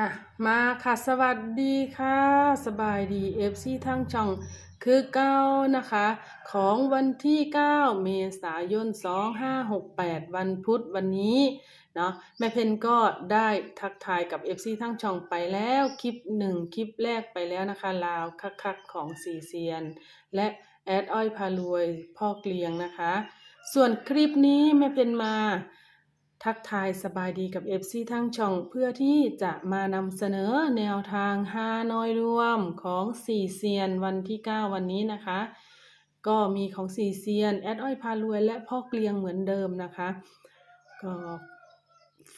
อะมาค่ะสวัสดีค่ะ สบายดีเอฟซีทั้งช่องคือเก้านะคะ ของวันที่ 9 เมษายน 2568 วันพุธวันนี้เนาะแม่เพนก็ได้ทักทายกับ FC ทั้งช่องไปแล้วคลิปหนึ่งคลิปแรกไปแล้วนะคะลาวคักๆของสีเซียน และแอดอ้อยพารวยพ่อเกลียงนะคะ ส่วนคลิปนี้แม่เพนมา ทักทายสบายดีกับ FC ทั้งช่องเพื่อที่จะมานำเสนอแนวทางฮานอยรวมของสี่เซียนวันที่ 9 วันนี้นะคะ ก็มีของสี่เซียน แอดอ้อยพารวยและพ่อเกลียงเหมือนเดิมนะคะ ก็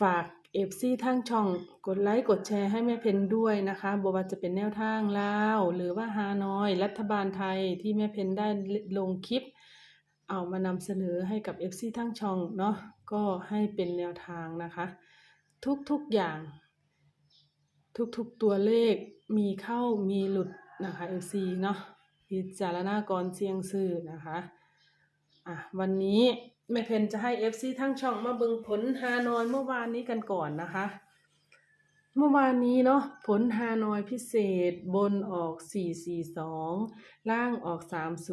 ฝาก FC ทั้งช่องกดไลค์กดแชร์ให้แม่เพนด้วยนะคะบว่าจะเป็นแนวทางลาวหรือว่าฮานอย รัฐบาลไทยที่แม่เพนได้ลงคลิป เอามานำเสนอให้กับ FC ทั้งช่องเนาะ ก็ให้เป็นแนวทางนะคะ ทุกๆอย่าง ทุกๆตัวเลขมีเข้ามีหลุดนะคะ FC เนาะพิจารณากรเสียงซื่อนะคะอะวันนี้แม่เพนจะให้ FC ทั้งช่องมาเบิงผลฮานอยเมื่อวานนี้กันก่อนนะคะ เมื่อวานนี้เนาะผลฮานอยพิเศษบนออก 442 ล่างออก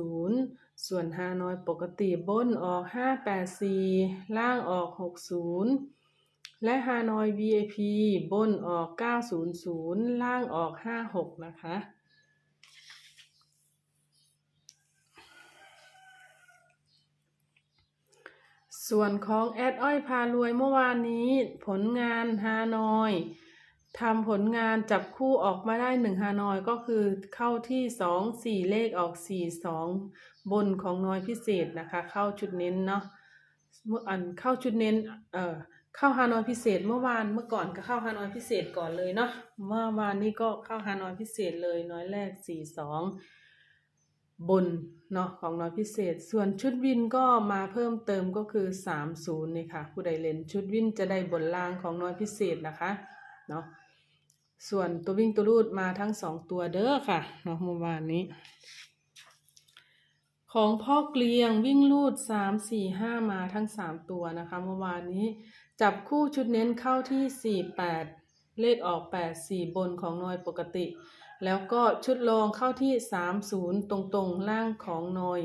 30 ส่วนฮานอยปกติบนออก 584 ล่างออก 60 และฮานอย VIP บนออก 900 ล่างออก 56 นะคะ ส่วนของแอดอ้อยพารวยเมื่อวานนี้ผลงานฮานอย ทำผลงานจับคู่ออกมาได้หนึ่งฮานอยก็คือเข้าที่สองสี่เลขออกสี่สองบนของน้อยพิเศษนะคะ เข้าชุดเน้นเนาะเมื่ออันเข้าชุดเน้นเอ่อเข้าฮานอยพิเศษเมื่อวานเมื่อก่อนก็เข้าฮานอยพิเศษก่อนเลยเนาะเมื่อวานนี้ก็เข้าฮานอยพิเศษเลยน้อยแรกสี่สองบนเนาะของน้อยพิเศษ ส่วนชุดวินก็มาเพิ่มเติมก็คือสามศูนย์นี่ค่ะ ผู้ใดเล่นชุดวินจะได้บนล่างของน้อยพิเศษนะคะเนาะ ส่วนตัววิ่งตัวรูดมาทั้งสองตัวเด้อค่ะเนาะเมื่อวานนี้ ของพ่อเกลียงวิ่งลูดสามสี่ห้ามาทั้งสามตัวนะคะเมื่อวานนี้ จับคู่ชุดเน้นเข้าที่สี่แปดเลขออกแปดสี่บนของนอยปกติ แล้วก็ชุดรองเข้าที่30ตรงๆล่างของนอย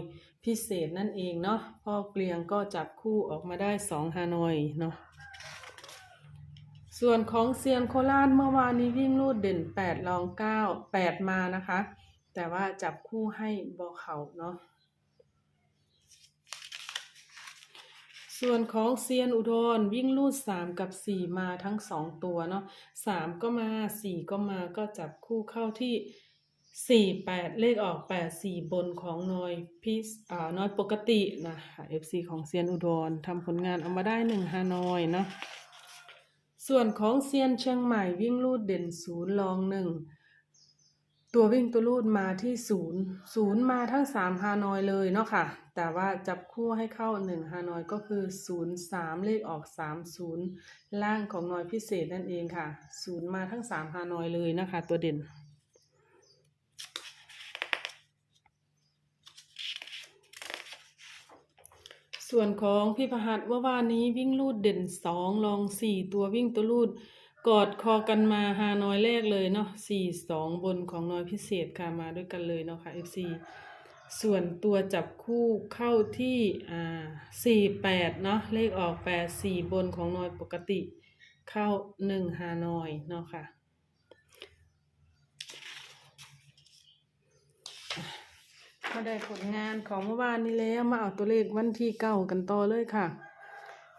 พิเศษนั่นเองเนาะพ่อเกลียงก็จับคู่ออกมาได้2ฮานอยเนาะ ส่วนของเซียนโคราชเมื่อวานนี้วิ่งลูดเด่น8รอง9 8มานะคะ แต่ว่าจับคู่ให้บอเขาเนาะส่วนของเซียนอุดรวิ่งลูดสามกับสี่มาทั้งสองตัวเนาะสามก็มาสี่ก็มาก็จับคู่เข้าที่สี่แปดเลขออกแปดสี่บนของนอยพิสอ่าน้อยปกตินะคะ FC ของเซียนอุดรทำผลงานเอามาได้หนึ่งฮานอยเนาะ ส่วนของเซียนเชียงใหม่วิ่งลูดเด่นศูนย์รองหนึ่งตัววิ่งตัวลูดมาที่ศูนย์ศูนย์มาทั้งสามฮานอยเลยเนาะค่ะ แต่ว่าจับคู่ให้เข้าหนึ่งฮานอยก็คือศูนย์สามเลขออกสามศูนย์ล่างของนอยพิเศษนั่นเองค่ะศูนย์มาทั้งสามฮานอยเลยนะคะ ตัวเด่น ส่วนของพี่พหัสว่าวานนี้วิ่งลูดเด่นสองลองสี่ตัววิ่งตัวลูด กอดคอกันมาฮานอยแรกเลยเนาะสี่สองบนของน้อยพิเศษค่ะมาด้วยกันเลยเนาะค่ะ FC ส่วนตัวจับคู่เข้าที่อ่าสี่แปดเนาะเลขออกแปดสี่บนของน้อยปกติ เข้าหนึ่งฮานอยเนาะค่ะ มาได้ผลงานของเมื่อวานนี้แล้วมาเอาตัวเลขวันที่เก้ากันต่อเลยค่ะ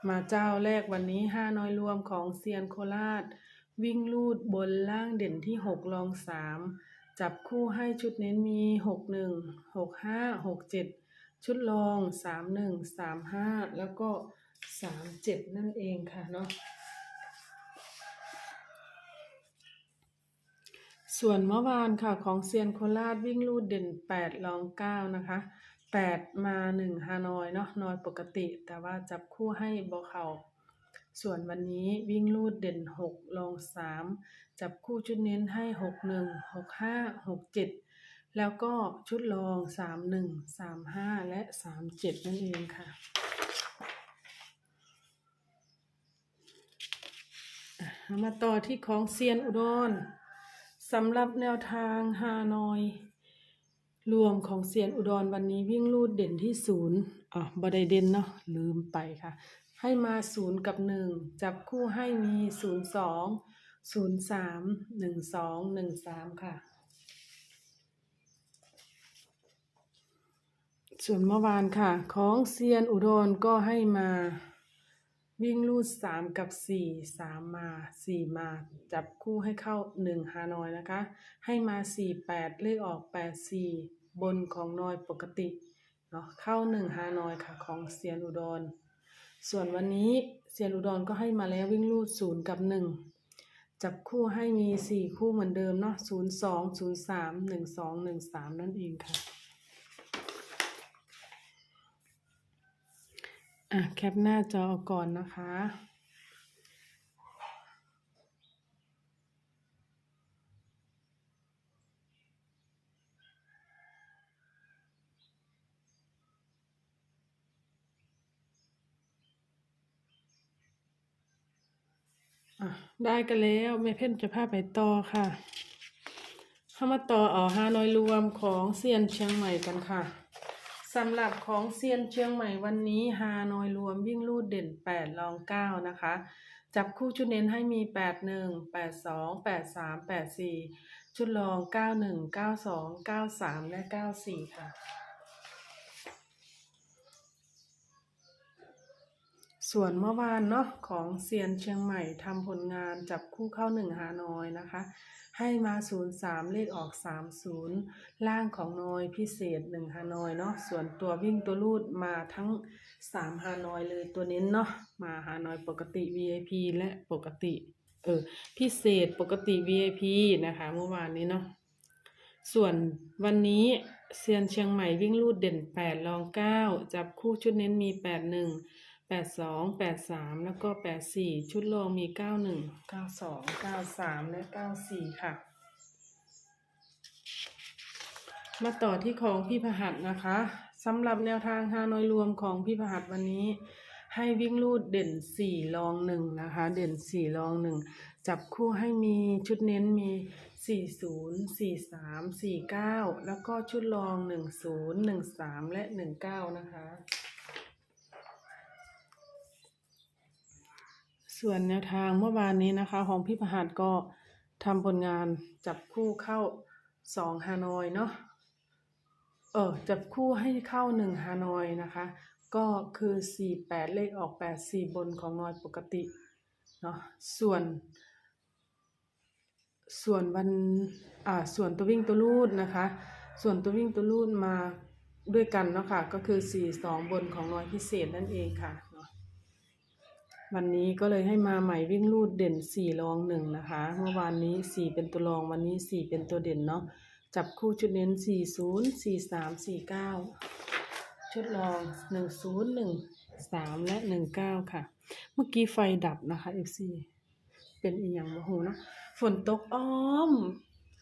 มาเจ้าแรกวันนี้ห้าน้อยรวมของเซียนโคราช วิ่งลูดบนล่างเด่นที่หกรองสามจับคู่ให้ชุดเน้นมีหกหนึ่งหกห้าหกเจ็ดชุดรองสามหนึ่งสามห้าแล้วก็สามเจ็ดนั่นเองค่ะเนาะ ส่วนเมื่อวานค่ะของเซียนโคราชวิ่งลูดเด่นแปดรองเก้านะคะแปดมาหนึ่งฮานอยเนาะนอยปกติ แต่ว่าจับคู่ให้บอเขาส่วนวันนี้วิ่งลูดเด่นหกรองสามจับคู่ชุดเน้นให้หกหนึ่งหกห้าหกเจ็ดแล้วก็ชุดรองสามหนึ่งสามห้าและสามเจ็ดนั่นเองค่ะมาต่อที่ของเซียนอุดร สำหรับแนวทางฮานอย รวมของเซียนอุดรวันนี้วิ่งลูดเด่นที่ศูนย์อะบไดเด่นเนาะลืมไปค่ะ ให้มาศูนย์กับหนึ่งจับคู่ให้มีศูนย์สองศูนย์สามหนึ่งสองหนึ่งสามค่ะ ส่วนเมื่อวานค่ะ ของเซียนอุดรก็ให้มา วิ่งลูดสามกับสี่สามมาสี่มา จับคู่ให้เข้าหนึ่งฮานอยนะคะ ให้มาสี่แปดเลขออกแปดสี่บนของนอยปกติเนาะเข้าหนึ่งฮานอยค่ะของเซียนอุดร ส่วนวันนี้เซียนอุดรก็ให้มาแล้ววิ่งลูดศูนย์กับหนึ่งจับคู่ให้มีสี่คู่เหมือนเดิมเนาะศูนย์สองศูนย์สามหนึ่งสองหนึ่งสามนั่นเองค่ะ อะแคปหน้าจอก่อนนะคะ อะได้กันแล้วแม่เพ่นจะพาไปต่อค่ะเข้ามาต่อเอาฮานอยรวมของเซียนเชียงใหม่กันค่ะ สำหรับของเซียนเชียงใหม่วันนี้ฮานอยรวมวิ่งลูดเด่นแปดรองเก้านะคะ จับคู่ชุดเน้นให้มีแปดหนึ่งแปดสองแปดสามแปดสี่ชุดรองเก้าหนึ่งเก้าสองเก้าสามและเก้าสี่ค่ะ ส่วนเมื่อวานเนาะของเซียนเชียงใหม่ทำผลงานจับคู่เข้าหนึ่งฮานอยนะคะ ให้มาศูนย์สามเลขออกสามศูนย์ล่างของนอยพิเศษหนึ่งฮานอยเนาะส่วนตัววิ่งตัวรูดมาทั้งสามฮานอยเลยตัวเน้นเนาะมาฮานอยปกติ VIP และปกติเออพิเศษปกติ VIP นะคะเมื่อวานนี้เนาะส่วนวันนี้เซียนเชียงใหม่วิ่งลูดเด่นแปดรองเก้าจับคู่ชุดเน้นมีแปดหนึ่ง แปดสองแปดสามแล้วก็แปดสี่ชุดรองมีเก้าหนึ่งเก้าสองเก้าสามและเก้าสี่ค่ะ มาต่อที่ของพี่พหัสนะคะสำหรับแนวทางฮานอยรวมของพี่พหัสวันนี้ ให้วิ่งลูดเด่นสี่รองหนึ่งนะคะ เด่นสี่รองหนึ่งจับคู่ให้มีชุดเน้นมีสี่ศูนย์สี่สามสี่เก้าแล้วก็ชุดรองหนึ่งศูนย์หนึ่งสามและหนึ่งเก้านะคะ ส่วนแนวทางเมื่อวานนี้นะคะ ของพี่พหัสก็ทำผลงานจับคู่เข้าสองฮานอยเนาะเออจับคู่ให้เข้าหนึ่งฮานอยนะคะ ก็คือสี่แปดเลขออกแปดสี่บนของนอยปกติเนาะส่วน ส่วนวันอ่าส่วนตัววิ่งตัวลูดนะคะ ส่วนตัววิ่งตัวลูดมาด้วยกันเนาะค่ะก็คือสี่สองบนของนอยพิเศษนั่นเองค่ะ วันนี้ก็เลยให้มาใหม่วิ่งลูดเด่นสี่รองหนึ่งนะคะ เมื่อวานนี้สี่เป็นตัวรองวันนี้สี่เป็นตัวเด่นเนาะจับคู่ชุดเน้นสี่ศูนย์สี่สามสี่เก้าชุดรองหนึ่งศูนย์หนึ่งสามและหนึ่งเก้าค่ะ เมื่อกี้ไฟดับนะคะ FC เป็นอีกอย่างโมโหเนาะฝนตกอ้อม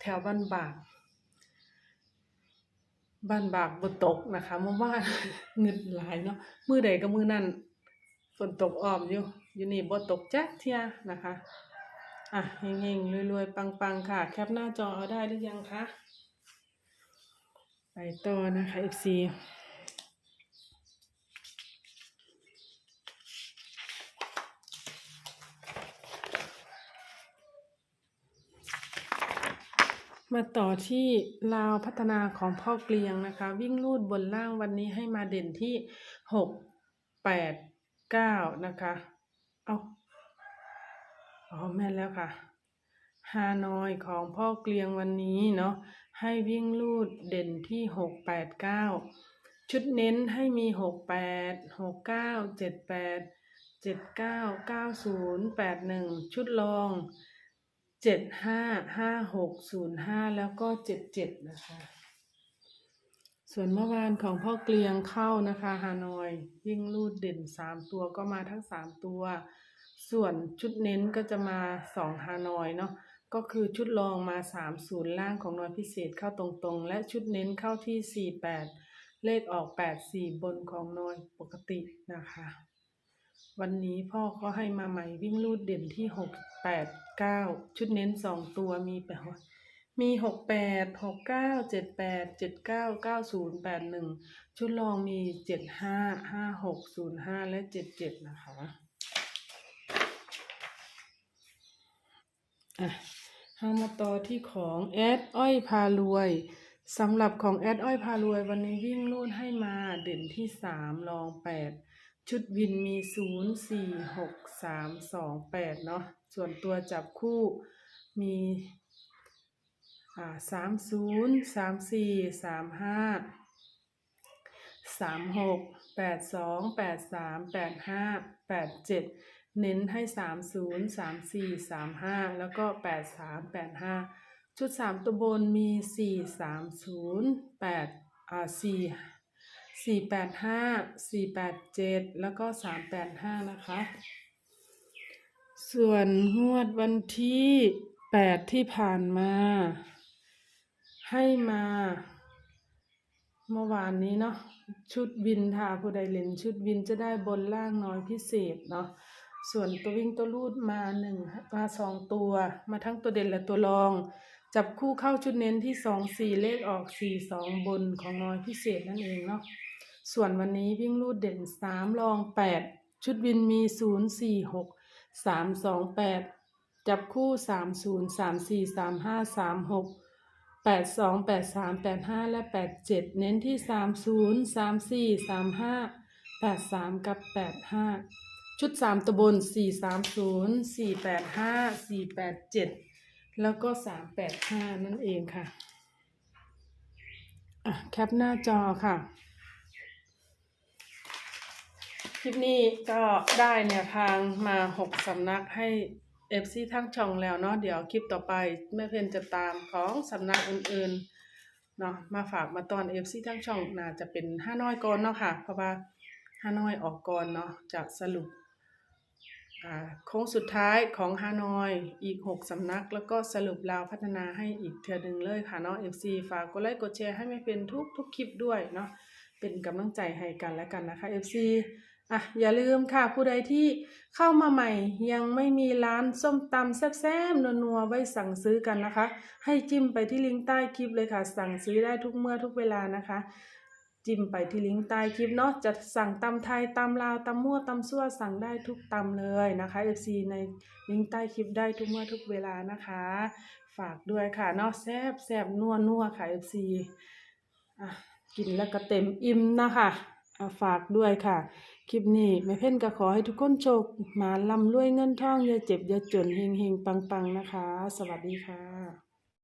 แถวบ้านบากบ้านบากบนตกนะคะเมื่อวานเงินหลายเนาะมือใดก็มือนั่น ฝนตกอ้อมอยู่ อยู่นี่บ่ตกจ๊ะเทียนะคะ อะเฮงๆรวยๆ ปังๆ ค่ะ แคปหน้าจอเอาได้หรือยังคะ ไปต่อนะคะ FC มาต่อที่ลาวพัฒนาของพ่อเกลียงนะคะ วิ่งลูดบนล่างวันนี้ให้มาเด่นที่หกแปด เก้านะคะ เอาอ๋อแม่แล้วค่ะฮานอยของพ่อเกลียงวันนี้เนาะให้วิ่งลูดเด่นที่หกแปดเก้าชุดเน้นให้มีหกแปดหกเก้าเจ็ดแปดเจ็ดเก้าเก้าศูนย์แปดหนึ่งชุดรองเจ็ดห้าห้าหกศูนย์ห้าแล้วก็เจ็ดเจ็ดนะคะ ส่วนเมื่อวานของพ่อเกลียงเข้านะคะฮานอยวิ่งลูดเด่นสามตัวก็มาทั้งสามตัว ส่วนชุดเน้นก็จะมาสองฮานอยเนาะก็คือชุดรองมาสามศูนย์ล่างของนอยพิเศษเข้าตรงๆ และชุดเน้นเข้าที่สี่แปดเลขออกแปดสี่บนของนอยปกตินะคะ วันนี้พ่อก็ให้มาใหม่วิ่งลูดเด่นที่หกแปดเก้าชุดเน้นสองตัวมีแปด มีหกแปดหกเก้าเจ็ดแปดเจ็ดเก้าเก้าศูนย์แปดหนึ่งชุดรองมีเจ็ดห้าห้าหกศูนย์ห้าและเจ็ดเจ็ดนะคะอะเรามาต่อที่ของแอดอ้อยพารวยสำหรับของแอดอ้อยพารวยวันนี้วิ่งรูดให้มาเด่นที่สามรองแปดชุดวินมีศูนย์สี่หกสามสองแปดเนาะส่วนตัวจับคู่มี อ่าสามศูนย์สามสี่สามห้าสามหกแปดสองแปดสามแปดห้าแปดเจ็ดเน้นให้สามศูนย์สามสี่สามห้าแล้วก็แปดสามแปดห้าชุดสามตัวบนมีสี่สามศูนย์แปดอ่าสี่สี่แปดห้าสี่แปดเจ็ดแล้วก็สามแปดห้านะคะ ส่วนงวดวันที่แปดที่ผ่านมา ให้มาเมื่อวานนี้เนาะชุดวินทาผู้ใดเล่นชุดวินจะได้บนล่างน้อยพิเศษเนาะส่วนตัววิ่งตัวรูดมาหนึ่งมาสองตัว มาทั้งตัวเด่นและตัวรอง จับคู่เข้าชุดเน้นที่สองสี่เลขออกสี่สองบนของน้อยพิเศษนั่นเองเนาะส่วนวันนี้วิ่งรูดเด่นสามรองแปดชุดวินมีศูนย์สี่หกสามสองแปดจับคู่สามศูนย์สามสี่สามห้าสามหก แปดสองแปดสามแปดห้าและแปดเจ็ดเน้นที่สามศูนย์สามสี่สามห้าแปดสามกับแปดห้าชุดสามตัวบนสี่สามศูนย์สี่แปดห้าสี่แปดเจ็ดแล้วก็สามแปดห้านั่นเองค่ะะแคปหน้าจอค่ะ คลิปนี้ก็ได้เนี่ยทางมาหกสำนักให้ เอฟซีทั้งช่องแล้วเนาะเดี๋ยวคลิปต่อไปแม่เพนจะตามของสำนักอื่นๆเนาะมาฝากมาตอนเอฟซีทั้งช่องน่าจะเป็นห้าน้อยก่อนเนาะค่ะ เพราะว่าห้าน้อยออกก่อนเนาะจะสรุปอ่าโค้งสุดท้ายของฮานอยอีกหกสำนัก แล้วก็สรุปราวพัฒนาให้อีกเทือหนึ่งเลยค่ะเนาะ FC ฝากกดไลค์กดแชร์ให้ไม่เป็นทุกทุกคลิปด้วยเนาะเป็นกำลังใจให้กันและกันนะคะ FC อะอย่าลืมค่ะผู้ใดที่เข้ามาใหม่ ยังไม่มีร้านส้มตำแซ่บๆนัวๆไว้สั่งซื้อกันนะคะ ให้จิ้มไปที่ลิงก์ใต้คลิปเลยค่ะ สั่งซื้อได้ทุกเมื่อทุกเวลานะคะ จิ้มไปที่ลิงก์ใต้คลิปเนาะจะสั่งตำไทยตำลาวตำมั่วตำซั่วสั่งได้ทุกตำเลยนะคะ FC ในลิงก์ใต้คลิปได้ทุกเมื่อทุกเวลานะคะ ฝากด้วยค่ะเนาะแซ่บแซ่บนัวนัวค่ะ FC อะกินแล้วก็เต็มอิ่มนะคะอะฝากด้วยค่ะ คลิปนี้แม่เพ่นก็ขอให้ทุกคนโชคหมาลำรวยเงินทองอย่าเจ็บอย่าจนเฮงเฮงปังปังๆนะคะ สวัสดีค่ะ